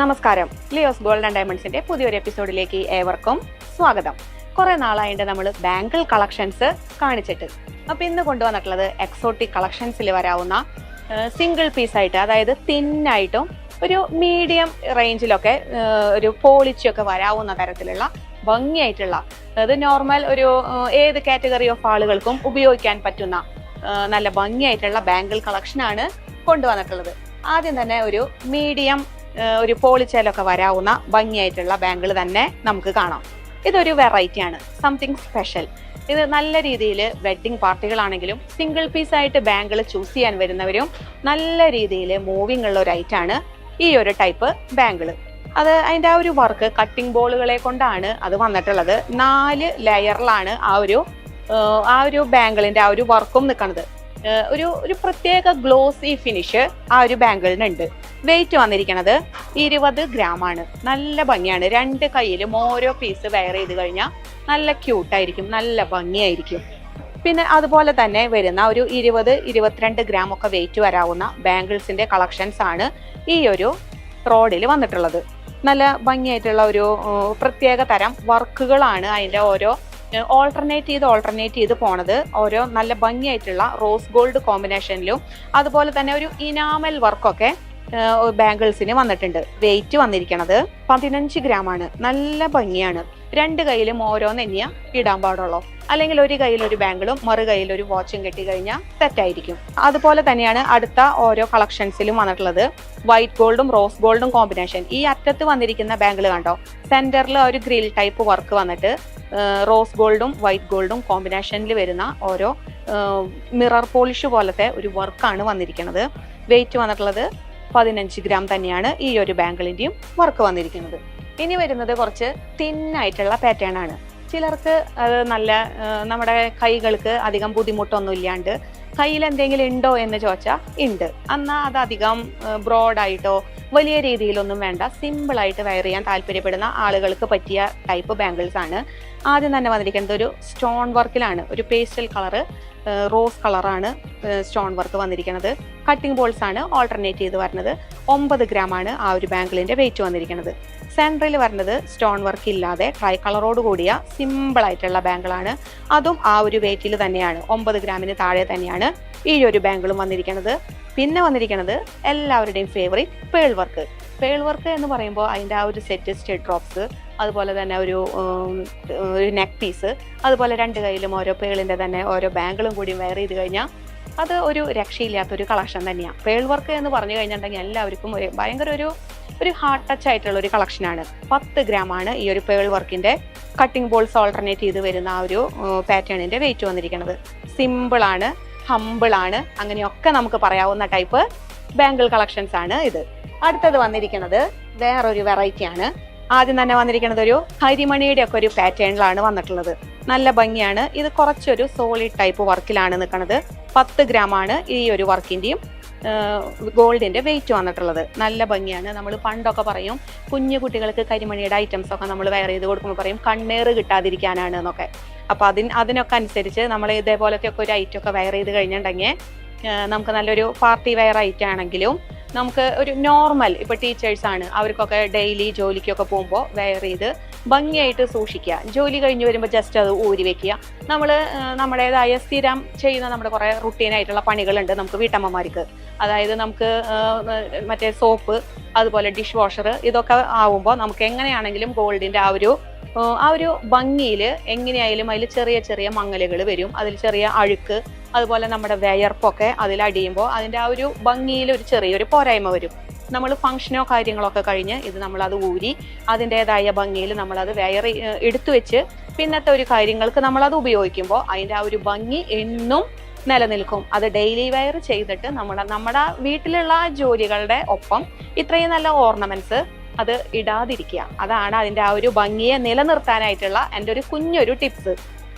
നമസ്കാരം. Leo's gold and ഡയമണ്ട്സിന്റെ പുതിയൊരു എപ്പിസോഡിലേക്ക് ഏവർക്കും സ്വാഗതം. കുറെ നാളായിട്ട് നമ്മൾ ബാങ്കിൾ കളക്ഷൻസ് കാണിച്ചിട്ട്. അപ്പൊ ഇന്ന് കൊണ്ടുവന്നിട്ടുള്ളത് എക്സോട്ടിക് കളക്ഷൻസിൽ വരാവുന്ന സിംഗിൾ പീസ് ആയിട്ട് അതായത് തിന്നായിട്ടും ഒരു മീഡിയം റേഞ്ചിലൊക്കെ ഒരു പോളിച്ചൊക്കെ വരാവുന്ന തരത്തിലുള്ള ഭംഗിയായിട്ടുള്ള അതായത് നോർമൽ ഒരു ഏത് കാറ്റഗറി ഓഫ് ആളുകൾക്കും ഉപയോഗിക്കാൻ പറ്റുന്ന നല്ല ഭംഗിയായിട്ടുള്ള ബാങ്കിൾ കളക്ഷനാണ് കൊണ്ടുവന്നിട്ടുള്ളത്. ആദ്യം തന്നെ ഒരു മീഡിയം ഒരു പോളിച്ചേലൊക്കെ വരാവുന്ന ഭംഗിയായിട്ടുള്ള ബാങ്കിൾ തന്നെ നമുക്ക് കാണാം. ഇതൊരു വെറൈറ്റി ആണ്. സംതിങ് സ്പെഷ്യൽ ഇത് നല്ല രീതിയിൽ വെഡ്ഡിംഗ് പാർട്ടികളാണെങ്കിലും സിംഗിൾ പീസ് ആയിട്ട് ബാങ്കിൾ ചൂസ് ചെയ്യാൻ വരുന്നവരും നല്ല രീതിയിൽ മൂവിങ് ഉള്ള ഒരു ഐറ്റാണ് ഈ ഒരു ടൈപ്പ് ബാങ്കിൾ അത് അതിന്റെ ആ ഒരു വർക്ക് കട്ടിംഗ് ബോളുകളെ കൊണ്ടാണ് അത് വന്നിട്ടുള്ളത്. നാല് ലെയറിലാണ് ആ ഒരു ആ ഒരു ബാങ്കിളിന്റെ ആ ഒരു വർക്കും നിൽക്കുന്നത് ഒരു ഒരു പ്രത്യേക ഗ്ലോസി ഫിനിഷ് ആ ഒരു ബാങ്കിളിനുണ്ട്. വെയിറ്റ് വന്നിരിക്കുന്നത് ഇരുപത് ഗ്രാം ആണ് നല്ല ഭംഗിയാണ്. രണ്ട് കയ്യിലും ഓരോ പീസ് വെയർ ചെയ്ത് കഴിഞ്ഞാൽ നല്ല ക്യൂട്ടായിരിക്കും നല്ല ഭംഗിയായിരിക്കും. പിന്നെ അതുപോലെ തന്നെ വരുന്ന ഒരു ഇരുപത് ഇരുപത്തിരണ്ട് ഗ്രാം ഒക്കെ വെയിറ്റ് വരാവുന്ന ബാംഗിൾസിന്റെ കളക്ഷൻസ് ആണ് ഈ ഒരു റോഡിൽ വന്നിട്ടുള്ളത്. നല്ല ഭംഗിയായിട്ടുള്ള ഒരു പ്രത്യേക തരം വർക്കുകളാണ് അതിന്റെ ഓരോ ഓൾട്ടർനേറ്റ് ചെയ്ത് ഓൾട്ടർനേറ്റ് ചെയ്ത് പോണത്. ഓരോ നല്ല ഭംഗിയായിട്ടുള്ള റോസ് ഗോൾഡ് കോമ്പിനേഷനിലും അതുപോലെ തന്നെ ഒരു ഇനാമൽ വർക്കൊക്കെ ബാംഗിൾസിന് വന്നിട്ടുണ്ട്. വെയിറ്റ് വന്നിരിക്കണത് പതിനഞ്ച് ഗ്രാം ആണ് നല്ല ഭംഗിയാണ്. രണ്ട് കയ്യിലും ഓരോന്ന് തന്നെയ ഇടാൻ പാടുള്ളൂ. അല്ലെങ്കിൽ ഒരു കയ്യിൽ ഒരു ബാങ്കിളും മറു കയ്യിൽ ഒരു വാച്ചും കെട്ടി കഴിഞ്ഞാൽ സെറ്റായിരിക്കും അതുപോലെ തന്നെയാണ് അടുത്ത ഓരോ കളക്ഷൻസിലും വന്നിട്ടുള്ളത്. വൈറ്റ് ഗോൾഡും റോസ് ഗോൾഡും കോമ്പിനേഷൻ ഈ അറ്റത്ത് വന്നിരിക്കുന്ന ബാങ്കിൾ കണ്ടോ? സെന്ററിൽ ഒരു ഗ്രിൽ ടൈപ്പ് വർക്ക് വന്നിട്ട് റോസ് ഗോൾഡും വൈറ്റ് ഗോൾഡും കോമ്പിനേഷനിൽ വരുന്ന ഓരോ മിറർ പോളിഷ് പോലത്തെ ഒരു വർക്കാണ് വന്നിരിക്കുന്നത് വെയിറ്റ് വന്നിട്ടുള്ളത് പതിനഞ്ച് ഗ്രാം തന്നെയാണ് ഈ ഒരു ബാങ്കിളിന്റെയും വർക്ക് വന്നിരിക്കുന്നത്. ഇനി വരുന്നത് കുറച്ച് തിന്നായിട്ടുള്ള പാറ്റേൺ ആണ്. ചിലർക്ക് അത് നല്ല നമ്മുടെ കൈകൾക്ക് അധികം ബുദ്ധിമുട്ടൊന്നും ഇല്ലാണ്ട് കയ്യിൽ എന്തെങ്കിലും ഉണ്ടോ എന്ന് ചോദിച്ചാൽ ഉണ്ട്. എന്നാൽ അത് അധികം ബ്രോഡായിട്ടോ വലിയ രീതിയിലൊന്നും വേണ്ട. സിമ്പിളായിട്ട് വെയർ ചെയ്യാൻ താല്പര്യപ്പെടുന്ന ആളുകൾക്ക് പറ്റിയ ടൈപ്പ് ബാംഗിൾസ് ആണ്. ആദ്യം തന്നെ വന്നിരിക്കുന്നത് ഒരു സ്റ്റോൺ വർക്കിലാണ് ഒരു പേസ്റ്റൽ കളറ് റോസ് കളറാണ് സ്റ്റോൺ വർക്ക് വന്നിരിക്കുന്നത്. കട്ടിംഗ് ബോൾസ് ആണ് ഓൾട്ടർനേറ്റ് ചെയ്ത് വരുന്നത്. ഒമ്പത് ഗ്രാം ആണ് ആ ഒരു ബാംഗിളിന്റെ വെയിറ്റ് വന്നിരിക്കുന്നത്. സെൻട്രൽ വരുന്നത് സ്റ്റോൺ വർക്ക് ഇല്ലാതെ ട്രൈ കളറോട് കൂടിയ സിമ്പിൾ ആയിട്ടുള്ള ബാംഗിളാണ് അതും ആ ഒരു വെയിറ്റിൽ തന്നെയാണ്. ഒമ്പത് ഗ്രാമിന് താഴെ തന്നെയാണ്. ഈ ഒരു ബാങ്കിളും വന്നിരിക്കുന്നത് പിന്നെ വന്നിരിക്കുന്നത് എല്ലാവരുടെയും favourite pearl work pearl work എന്ന് പറയുമ്പോൾ അതിന്റെ ആ ഒരു സെറ്റ് സ്റ്റെഡ് ഡ്രോപ്സ് അതുപോലെ തന്നെ ഒരു ഒരു നെക്ക് പീസ് അതുപോലെ രണ്ട് കയ്യിലും ഓരോ പേളിന്റെ തന്നെ ഓരോ ബാങ്കിളും കൂടി വെയർ ചെയ്ത് കഴിഞ്ഞാൽ അത് ഒരു രക്ഷയില്ലാത്തൊരു കളക്ഷൻ തന്നെയാണ് പേൾ വർക്ക് എന്ന് പറഞ്ഞു കഴിഞ്ഞിട്ടുണ്ടെങ്കിൽ എല്ലാവർക്കും ഒരു ഭയങ്കര ഒരു ഒരു ഹാർട്ട് ടച്ച് ആയിട്ടുള്ള ഒരു കളക്ഷനാണ് പത്ത് ഗ്രാം ആണ് ഈ ഒരു പേൾ വർക്കിന്റെ കട്ടിംഗ് ബോൾസ് ഓൾട്ടർനേറ്റ് ചെയ്ത് വരുന്ന ആ ഒരു പാറ്റേണിന്റെ വെയിറ്റ് വന്നിരിക്കുന്നത് സിമ്പിൾ ആണ്. ഹമ്പിൾ ആണ്. അങ്ങനെയൊക്കെ നമുക്ക് പറയാവുന്ന ടൈപ്പ് ബാങ്കിൾ കളക്ഷൻസ് ആണ് ഇത്. അടുത്തത് വന്നിരിക്കുന്നത് വേറൊരു വെറൈറ്റി ആണ്. ആദ്യം തന്നെ വന്നിരിക്കുന്നത് ഒരു ഹരിമണിയുടെ ഒക്കെ ഒരു പാറ്റേണിലാണ് വന്നിട്ടുള്ളത്. നല്ല ഭംഗിയാണ്. ഇത് കുറച്ചൊരു സോളിഡ് ടൈപ്പ് വർക്കിലാണ് നിൽക്കുന്നത് പത്ത് ഗ്രാം ആണ് ഈ ഒരു വർക്കിന്റെയും ഗോൾഡിന്റെ വെയിറ്റ് വന്നിട്ടുള്ളത്. നല്ല ഭംഗിയാണ്. നമ്മൾ പണ്ടൊക്കെ പറയും കുഞ്ഞു കുട്ടികൾക്ക് കരിമണിയുടെ ഐറ്റംസ് ഒക്കെ നമ്മൾ വെയർ ചെയ്ത് കൊടുക്കുമ്പോൾ പറയും കണ്ണേറ് കിട്ടാതിരിക്കാനാണ് എന്നൊക്കെ. അപ്പോൾ അതിന് അതിനൊക്കെ അനുസരിച്ച് നമ്മൾ ഇതേപോലത്തെ ഒക്കെ ഒരു ഐറ്റം ഒക്കെ വെയർ ചെയ്ത് കഴിഞ്ഞിട്ടുണ്ടെങ്കിൽ നമുക്ക് നല്ലൊരു പാർട്ടി വെയർ ഐറ്റം ആണെങ്കിലും നമുക്ക് ഒരു നോർമൽ ഇപ്പൊ ടീച്ചേഴ്സാണ് അവർക്കൊക്കെ ഡെയിലി ജോലിക്കൊക്കെ പോകുമ്പോൾ വെയർ ചെയ്ത് ഭംഗിയായിട്ട് സൂക്ഷിക്കുക. ജോലി കഴിഞ്ഞ് വരുമ്പോൾ ജസ്റ്റ് അത് ഊരി വെക്കുക. നമ്മൾ നമ്മുടേതായ സ്ഥിരം ചെയ്യുന്ന നമ്മുടെ കുറേ റുട്ടീനായിട്ടുള്ള പണികളുണ്ട് നമുക്ക് വീട്ടമ്മമാർക്ക്. അതായത് നമുക്ക് മറ്റേ സോപ്പ് അതുപോലെ ഡിഷ് വാഷർ ഇതൊക്കെ ആവുമ്പോൾ നമുക്ക് എങ്ങനെയാണെങ്കിലും ഗോൾഡിന്റെ ആ ഒരു ആ ഒരു ഭംഗിയിൽ എങ്ങനെയായാലും അതിൽ ചെറിയ ചെറിയ മങ്ങലുകൾ വരും. അതിൽ ചെറിയ അഴുക്ക് അതുപോലെ നമ്മുടെ വിയർപ്പൊക്കെ അതിൽ അടിയുമ്പോൾ അതിന്റെ ആ ഒരു ഭംഗിയിൽ ഒരു ചെറിയൊരു പോരായ്മ വരും. നമ്മൾ ഫംഗ്ഷനോ കാര്യങ്ങളൊക്കെ കഴിഞ്ഞ് ഇത് നമ്മളത് ഊരി അതിന്റെതായ ഭംഗിയിൽ നമ്മളത് വെയർ എടുത്തു വെച്ച് പിന്നത്തെ ഒരു കാര്യങ്ങൾക്ക് നമ്മളത് ഉപയോഗിക്കുമ്പോൾ അതിന്റെ ആ ഒരു ഭംഗി എന്നും നിലനിൽക്കും. അത് ഡെയിലി വെയർ ചെയ്തിട്ട് നമ്മൾ നമ്മുടെ വീട്ടിലുള്ള ജോലികളുടെ ഒപ്പം ഇത്രയും നല്ല ഓർണമെന്റ്സ് അത് ഇടാതിരിക്കുക. അതാണ് അതിന്റെ ആ ഒരു ഭംഗിയെ നിലനിർത്താനായിട്ടുള്ള എന്റെ ഒരു കുഞ്ഞൊരു ടിപ്സ്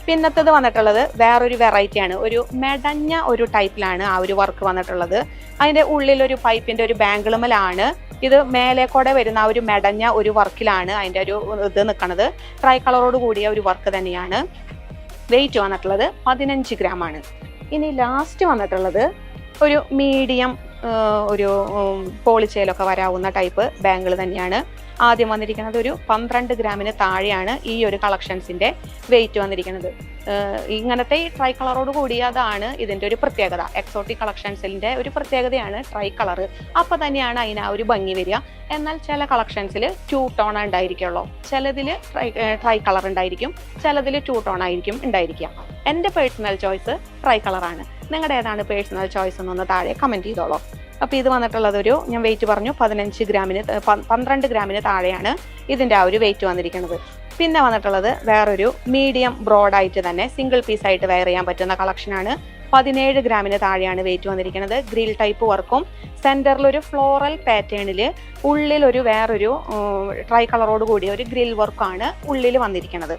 പിന്നത്തത് വന്നിട്ടുള്ളത് വേറൊരു വെറൈറ്റി ആണ്. ഒരു മെടഞ്ഞ ഒരു ടൈപ്പിലാണ് ആ ഒരു വർക്ക് വന്നിട്ടുള്ളത്. അതിന്റെ ഉള്ളിൽ ഒരു പൈപ്പിന്റെ ഒരു ബാങ്കിളുമലാണ്. ഇത് മേലെ കൂടെ വരുന്ന ആ ഒരു മെടഞ്ഞ ഒരു വർക്കിലാണ് അതിന്റെ ഒരു ഇത് നിൽക്കുന്നത് ട്രൈ കളറോട് കൂടിയ ഒരു വർക്ക് തന്നെയാണ്. വെയിറ്റ് വന്നിട്ടുള്ളത് പതിനഞ്ച് ഗ്രാം ആണ്. ഇനി ലാസ്റ്റ് വന്നിട്ടുള്ളത് ഒരു മീഡിയം ഒരു പോളിച്ചയിലൊക്കെ വരാവുന്ന ടൈപ്പ് ബാങ്കിൾ തന്നെയാണ്. ആദ്യം വന്നിരിക്കുന്നത് ഒരു പന്ത്രണ്ട് ഗ്രാമിന് താഴെയാണ് ഈ ഒരു കളക്ഷൻസിന്റെ വെയിറ്റ് വന്നിരിക്കുന്നത്. ഇങ്ങനത്തെ ഈ ട്രൈ കളറോട് കൂടിയതാണ് ഇതിന്റെ ഒരു പ്രത്യേകത. എക്സോട്ടിക് കളക്ഷൻസിന്റെ ഒരു പ്രത്യേകതയാണ് ട്രൈ കളർ അപ്പൊ തന്നെയാണ് അതിന് ആ ഒരു ഭംഗി വരിക. എന്നാൽ ചില കളക്ഷൻസിൽ ടു ടോൺ ഉണ്ടായിരിക്കുള്ളൂ. ചിലതിൽ ട്രൈ ട്രൈ കളർ ഉണ്ടായിരിക്കും. ചിലതിൽ ടു ടോൺ ആയിരിക്കും ഉണ്ടായിരിക്കുക. എന്റെ പേഴ്സണൽ ചോയ്സ് ട്രൈ കളറാണ് നിങ്ങളുടെ ഏതാണ് പേഴ്സണൽ ചോയ്സ് എന്നൊന്ന് താഴെ കമന്റ് ചെയ്തോളൂ. അപ്പോൾ ഇത് വന്നിട്ടുള്ളത് ഒരു ഞാൻ വെയിറ്റ് പറഞ്ഞു പതിനഞ്ച് ഗ്രാമിന് പന്ത്രണ്ട് ഗ്രാമിന് താഴെയാണ് ഇതിന്റെ ആ ഒരു വെയിറ്റ് വന്നിരിക്കുന്നത്. പിന്നെ വന്നിട്ടുള്ളത് വേറൊരു മീഡിയം ബ്രോഡായിട്ട് തന്നെ സിംഗിൾ പീസ് ആയിട്ട് വെയർ ചെയ്യാൻ പറ്റുന്ന കളക്ഷനാണ് പതിനേഴ് ഗ്രാമിന് താഴെയാണ് വെയിറ്റ് വന്നിരിക്കുന്നത്. ഗ്രിൽ ടൈപ്പ് വർക്കും സെന്ററിൽ ഒരു ഫ്ലോറൽ പാറ്റേണിൽ ഉള്ളിൽ ഒരു വേറൊരു ട്രൈ കളറോട് കൂടിയ ഒരു ഗ്രിൽ വർക്കാണ് ഉള്ളിൽ വന്നിരിക്കുന്നത്.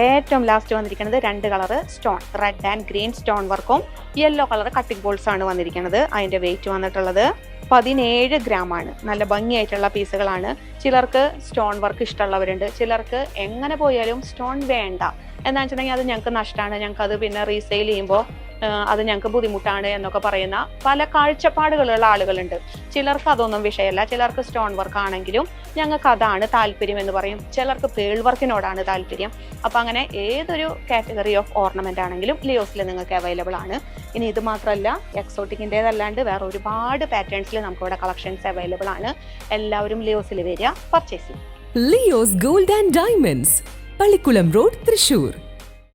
ഏറ്റവും ലാസ്റ്റ് വന്നിരിക്കുന്നത് രണ്ട് colour stone red and green stone വർക്കും യെല്ലോ കളർ കട്ടിംഗ് ബോൾസ് ആണ് വന്നിരിക്കുന്നത്. അതിന്റെ വെയിറ്റ് വന്നിട്ടുള്ളത് പതിനേഴ് ഗ്രാം ആണ്. നല്ല ഭംഗിയായിട്ടുള്ള പീസുകളാണ് ചിലർക്ക് സ്റ്റോൺ വർക്ക് ഇഷ്ടമുള്ളവരുണ്ട്. ചിലർക്ക് എങ്ങനെ പോയാലും സ്റ്റോൺ വേണ്ട. എന്താണെന്ന് വെച്ചിട്ടുണ്ടെങ്കിൽ അത് ഞങ്ങൾക്ക് നഷ്ടമാണ് ഞങ്ങൾക്ക് അത് പിന്നെ റീസെയിൽ ചെയ്യുമ്പോൾ അത് ഞങ്ങൾക്ക് ബുദ്ധിമുട്ടാണ് എന്നൊക്കെ പറയുന്ന പല കാഴ്ചപ്പാടുകളുള്ള ആളുകളുണ്ട്. ചിലർക്ക് അതൊന്നും വിഷയമല്ല. ചിലർക്ക് സ്റ്റോൺ വർക്ക് ആണെങ്കിലും ഞങ്ങൾക്ക് അതാണ് താല്പര്യം എന്ന് പറയും. ചിലർക്ക് പേൾ വർക്കിനോടാണ് താല്പര്യം. അപ്പം അങ്ങനെ ഏതൊരു കാറ്റഗറി ഓഫ് ഓർണമെന്റ് ആണെങ്കിലും ലിയോസിൽ നിങ്ങൾക്ക് അവൈലബിൾ ആണ്. ഇനി ഇത് മാത്രമല്ല എക്സോട്ടിക്കിന്റെതല്ലാണ്ട് വേറെ ഒരുപാട് പാറ്റേൺസിൽ നമുക്ക് ഇവിടെ കളക്ഷൻസ് അവൈലബിൾ ആണ്. എല്ലാവരും ലിയോസിൽ വരിക പർച്ചേസ് ചെയ്യും Leo's gold and diamonds Pallikulam road Thrissur.